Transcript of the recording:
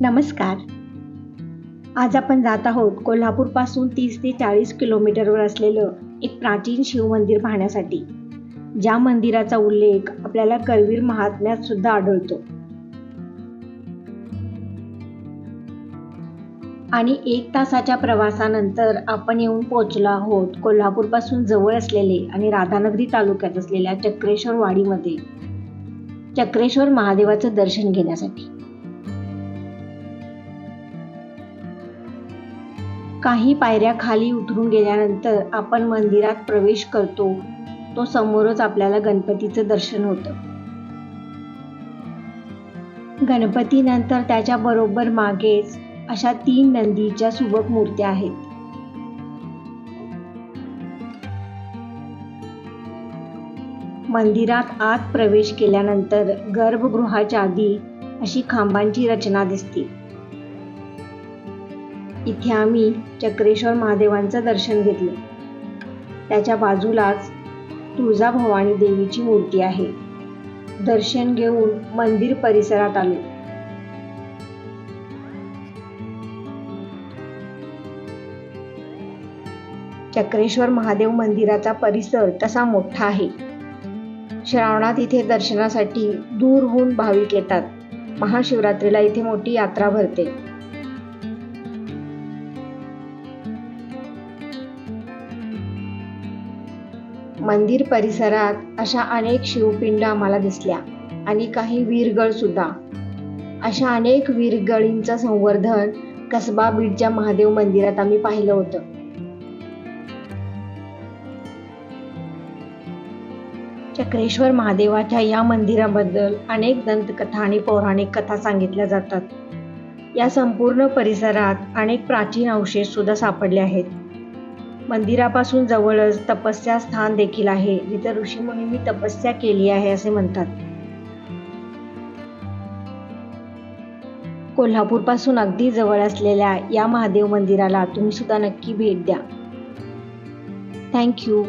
नमस्कार. आज आपण जात आहोत कोल्हापूरपासून तीस ते चाळीस किलोमीटरवर असलेलं एक प्राचीन शिवमंदिर पाहण्यासाठी. ज्या मंदिराचा उल्लेख आपल्याला करवीर महात्म्यात सुद्धा आढळतो. आणि एक तासाच्या प्रवासानंतर आपण येऊन पोहोचलो आहोत कोल्हापूरपासून जवळ असलेले आणि राधानगरी तालुक्यात असलेल्या चक्रेश्वर वाडीमध्ये. चक्रेश्वर महादेवाचं दर्शन घेण्यासाठी. काही पायऱ्या खाली उतरून गेल्यानंतर आपण मंदिरात प्रवेश करतो. तो समोरच आपल्याला गणपतीचं दर्शन होतं. गणपतीनंतर त्याच्या बरोबर मागेच अशा तीन नंदीच्या सुबक मूर्त्या आहेत. मंदिरात आत प्रवेश केल्यानंतर गर्भगृहाच्या आधी अशी खांबांची रचना दिसते. इथे आम्ही चक्रेश्वर महादेवांचं दर्शन घेतलं. त्याच्या बाजूलाच तुळजाभवानी देवीची मूर्ती आहे. दर्शन घेऊन मंदिर परिसरात आलो. चक्रेश्वर महादेव मंदिराचा परिसर तसा मोठा आहे. श्रावणात इथे दर्शनासाठी दूरहून भाविक येतात. महाशिवरात्रीला इथे मोठी यात्रा भरते. मंदिर परिसरात अशा अनेक शिवपिंड आम्हाला दिसल्या आणि काही वीरगळ सुद्धा. अशा अनेक वीरगळींचं संवर्धन कसबा बीडच्या महादेव मंदिरात आम्ही पाहिलं होतं. चक्रेश्वर महादेवाच्या या मंदिराबद्दल अनेक दंतकथा आणि पौराणिक कथा सांगितल्या जातात. या संपूर्ण परिसरात अनेक प्राचीन अवशेष सुद्धा सापडले आहेत. मंदिरापासून जवळच तपस्या स्थान देखील आहे जिथे ऋषीमुनींनी तपस्या केली आहे असे म्हणतात. कोल्हापूरपासून अगदी जवळ असलेल्या या महादेव मंदिराला तुम्ही सुद्धा नक्की भेट द्या. थँक्यू